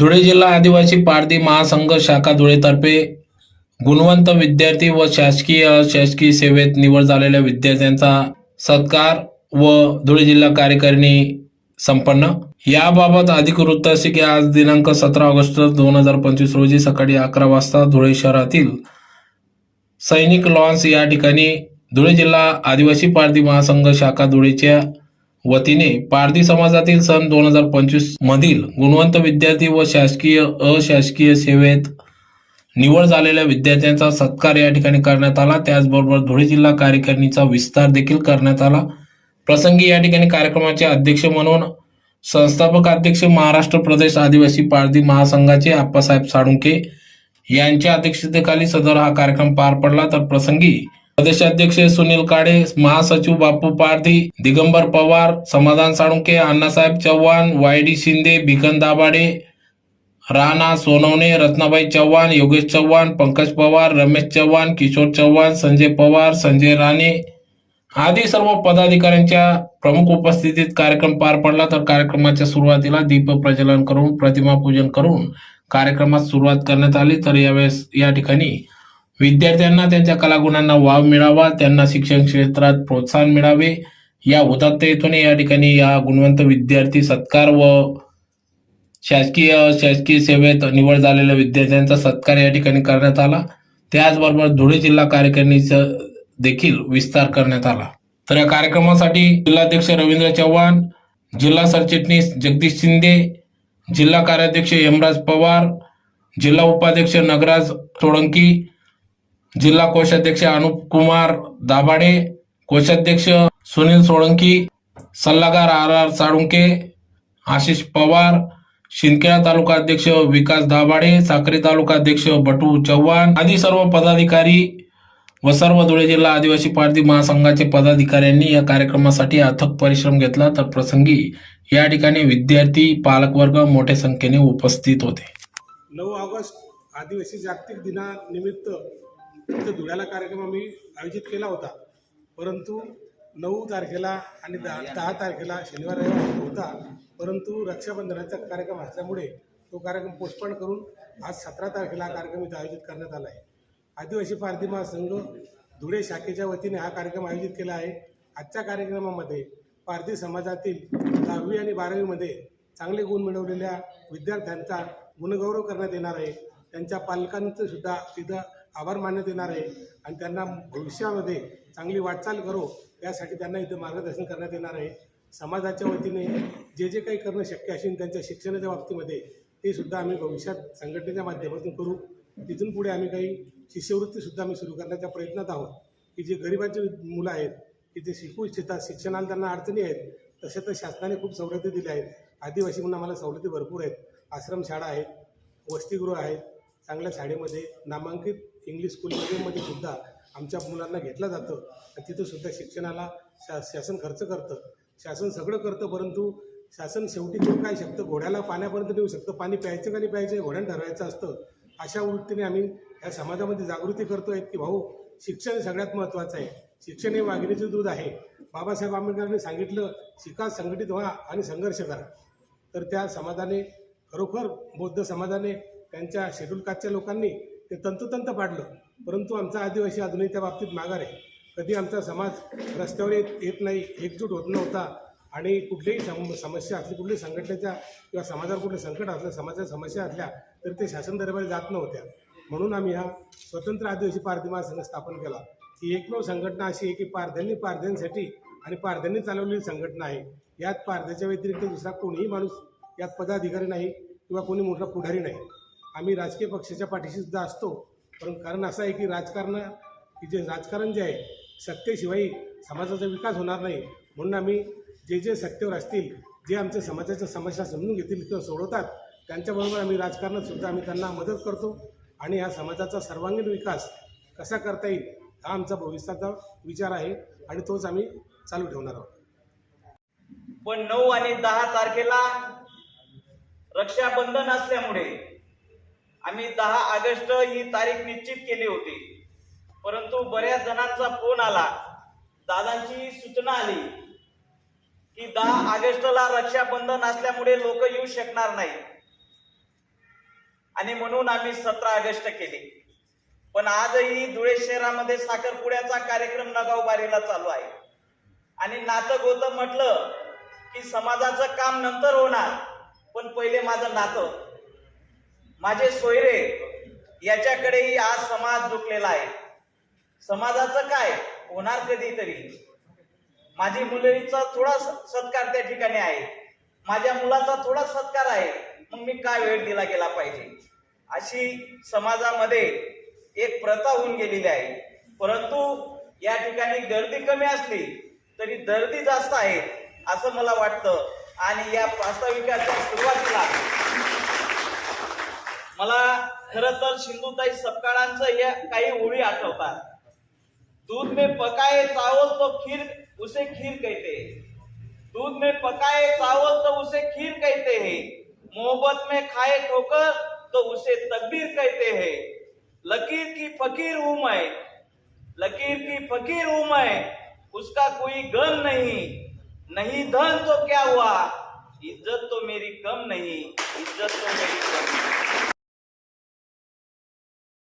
धुळे जिल्हा आदिवासी पारधी महासंघ शाखा धुळेतर्फे गुणवंत विद्यार्थी व शासकीय शासकीय सेवेत निवड झालेल्या विद्यार्थ्यांचा सत्कार व धुळे जिल्हा कार्यकारिणी संपन्न. याबाबत अधिक वृत्त असे की आज दिनांक सतरा ऑगस्ट दोन हजार पंचवीस रोजी सकाळी अकरा वाजता धुळे शहरातील सैनिक लॉन्स या ठिकाणी धुळे जिल्हा आदिवासी पारधी महासंघ शाखा धुळेच्या वतीने पारधी समाजातील सन दोन हजार पंचवीस मधील गुणवंत विद्यार्थी व शासकीय अशासकीय सेवेत निवड झालेल्या विद्यार्थ्यांचा सत्कार या ठिकाणी करण्यात आला. त्याचबरोबर धुळे जिल्हा कार्यकारिणीचा विस्तार देखील करण्यात आला. प्रसंगी या ठिकाणी कार्यक्रमाचे अध्यक्ष म्हणून संस्थापक अध्यक्ष महाराष्ट्र प्रदेश आदिवासी पारधी महासंघाचे आप्पासाहेब साळुंके यांच्या अध्यक्षतेखाली सदर हा कार्यक्रम पार पडला. तर प्रसंगी प्रदेशाध्यक्ष सुनील काडे महासचिव बापू पारधी दिगंबर पवार समाधान साळुंके अण्णासाहेब चव्हाण वाय डी शिंदे भिकन दाभाडे राणा सोनवणे रत्नाबाई चव्हाण योगेश चव्हाण पंकज पवार रमेश चव्हाण किशोर चव्हाण संजय पवार संजय राणे आदी सर्व पदाधिकाऱ्यांच्या प्रमुख उपस्थितीत कार्यक्रम पार पडला. तर कार्यक्रमाच्या सुरुवातीला दीप प्रज्वलन करून प्रतिमा पूजन करून कार्यक्रमात सुरुवात करण्यात आली. तर यावेळेस या ठिकाणी विद्यार्थ्यांना त्यांच्या कलागुणांना वाव मिळावा त्यांना शिक्षण क्षेत्रात प्रोत्साहन मिळावे. या उदात्ततेतून या ठिकाणी या गुणवंत विद्यार्थी सत्कार व शासकीय शासकीय सेवेत निवड झालेल्या विद्यार्थ्यांचा सत्कार या ठिकाणी करण्यात आला. त्याचबरोबर धुळे जिल्हा कार्यकारिणीचा देखील विस्तार करण्यात आला. तर या कार्यक्रमासाठी जिल्हाध्यक्ष रवींद्र चव्हाण जिल्हा सरचिटणीस जगदीश शिंदे जिल्हा कार्याध्यक्ष यमराज पवार जिल्हा उपाध्यक्ष नगराज सोळंकी जिल्हा कोषाध्यक्ष अनुप कुमार दाभाडे कोषाध्यक्ष सुनील सोळंकी सल्लागार आर आर साळुंके आशिष पवार शिंदखेडा तालुका अध्यक्ष विकास दाभाडे साक्री तालुका अध्यक्ष बटू चव्हाण आदी सर्व पदाधिकारी व सर्व धुळे जिल्हा आदिवासी पारधी महासंघाचे पदाधिकाऱ्यांनी या कार्यक्रमासाठी अथक परिश्रम घेतला. तर प्रसंगी या ठिकाणी विद्यार्थी पालकवर्ग मोठ्या संख्येने उपस्थित होते. नऊ ऑगस्ट आदिवासी जागतिक दिनानिमित्त इथं धुळ्याला कार्यक्रम आम्ही आयोजित केला होता. परंतु नऊ तारखेला आणि दहा दहा तारखेला शनिवार रविवार होता. परंतु रक्षाबंधनाचा कार्यक्रम असल्यामुळे तो कार्यक्रम पोस्टपोन करून आज सतरा तारखेला हा कार्यक्रम इथं आयोजित करण्यात आला आहे. आदिवासी भारती महासंघ धुळे शाखेच्या वतीने हा कार्यक्रम आयोजित केला आहे. आजच्या कार्यक्रमामध्ये पारधी समाजातील दहावी आणि बारावीमध्ये चांगले गुण मिळवलेल्या विद्यार्थ्यांचा गुणगौरव करण्यात येणार आहे. त्यांच्या पालकांचं सुद्धा तिथं आभार मानण्यात येणार आहे. आणि त्यांना भविष्यामध्ये चांगली वाटचाल करो यासाठी त्यांना इथं मार्गदर्शन करण्यात येणार आहे. समाजाच्या वतीने जे जे काही करणं शक्य असेल त्यांच्या शिक्षणाच्या बाबतीमध्ये ते सुद्धा आम्ही भविष्यात संघटनेच्या माध्यमातून करू. तिथून पुढे आम्ही काही शिष्यवृत्तीसुद्धा आम्ही सुरू करण्याच्या प्रयत्नात आहोत. की जे गरिबाचे मुलं आहेत की ते शिकू इच्छितात शिक्षणाला त्यांना अडचणी आहेत तसे तर शासनाने खूप सवलती दिल्या आहेत. आदिवासी म्हणून आम्हाला सवलती भरपूर आहेत. आश्रमशाळा आहेत वसतिगृह आहेत चांगल्या शाळेमध्ये नामांकित इंग्लिश स्कूल मिडियममध्ये सुद्धा आमच्या मुलांना घेतलं जातं. आणि तिथं सुद्धा शिक्षणाला शा शासन खर्च करतं. शासन सगळं करतं परंतु शासन शेवटी तो काय शकतं? घोड्याला पाण्यापर्यंत नेऊ शकतं. पाणी प्यायचं का नाही प्यायचं? हे घोड्यानं ठरवायचं असतं. अशा वृत्तीने आम्ही या समाजामध्ये जागृती करतो आहेत की भाऊ शिक्षण हे सगळ्यात महत्त्वाचं आहे. शिक्षण हे वाघिणीचं दूध आहे. बाबासाहेब आंबेडकरांनी सांगितलं शिका संघटित व्हा आणि संघर्ष करा. तर त्या समाजाने खरोखर बौद्ध समाजाने त्यांच्या शेड्यूल कास्टच्या लोकांनी ते तंतोतंत पाडलं. परंतु आमचा आदिवासी अजूनही त्या बाबतीत माघार आहे. कधी आमचा समाज रस्त्यावर येत येत नाही एकजूट होत नव्हता आणि कुठलीही सम समस्या असली कुठली संघटनेच्या किंवा समाजावर कुठलं संकट असलं समाजाच्या समस्या असल्या तर ते शासन दरबारी जात नव्हत्या. म्हणून आम्ही हा स्वतंत्र आदिवासी पारधी महासंघ स्थापन केला. ही एकमेव संघटना अशी आहे की पारध्यांनी पारध्यांसाठी आणि पारध्यांनी चालवलेली संघटना आहे. यात पारध्याच्या व्यतिरिक्त दुसरा कोणीही माणूस यात पदाधिकारी नाही किंवा कोणी मोठा पुढारी नाही. आम्ही राजकीय पक्षाच्या पाठीशी सुद्धा असतो. पण कारण असं आहे की राजकारण की जे राजकारण जे आहे सत्तेशिवाय समाजाचा विकास होणार नाही. म्हणून आम्ही जे जे सत्तेवर असतील जे आमच्या समाजाच्या समस्या समजून घेतील किंवा सोडवतात त्यांच्याबरोबर आम्ही राजकारणातसुद्धा आम्ही त्यांना मदत करतो. आणि ह्या समाजाचा सर्वांगीण विकास कसा करता येईल हा आमचा भविष्याचा विचार आहे आणि तोच आम्ही चालू ठेवणार आहोत. पण नऊ आणि दहा तारखेला रक्षाबंधन असल्यामुळे आम्ही दहा ऑगस्ट ही तारीख निश्चित केली होती. परंतु बऱ्याच जणांचा फोन आला. दादांची सूचना आली की दहा ऑगस्टला रक्षाबंधन असल्यामुळे लोक येऊ शकणार नाही. आणि म्हणून आम्ही सतरा ऑगस्ट केली. पण आजही धुळे शहरामध्ये साखरपुड्याचा कार्यक्रम नगावबारीला चालू आहे. आणि नातं गोतं म्हटलं की समाजाचं काम नंतर होणार पण पहिले माझं नातं. माझे सोयरे याच्याकडेही आज समाज झुकलेला आहे. समाजाचं काय? होणार कधीतरी. माझी मुलीचा थोडा स- सत्कार त्या ठिकाणी आहे. माझ्या मुलाचा थोडा सत्कार आहे. मग मी काय वेळ दिला गेला पाहिजे? अशी समाजामध्ये एक प्रथा होऊन गेलेली आहे. परंतु या ठिकाणी गर्दी कमी असली तरी दर्दी जास्त आहे असं मला वाटतं. आणि या प्रास्ताविकाच्या सुरुवातीला मला खर तर सिंधुताई सपकाळांचं या काही ओळी आठवतात. दूध में पकाए चावल तो खीर उसे खीर कहते दूध में पकाए चावल तो उसे खीर कहते हैं. मोहब्बत में खाए ठोकर तो उसे तकबीर कहते हैं. लकीर की फकीर हूं मैं. लकीर की फकीर हूं मैं. उसका कोई गम नहीं. नहीं धन तो क्या हुआ? इज्जत तो मेरी कम नहीं. इज्जत तो मेरी कम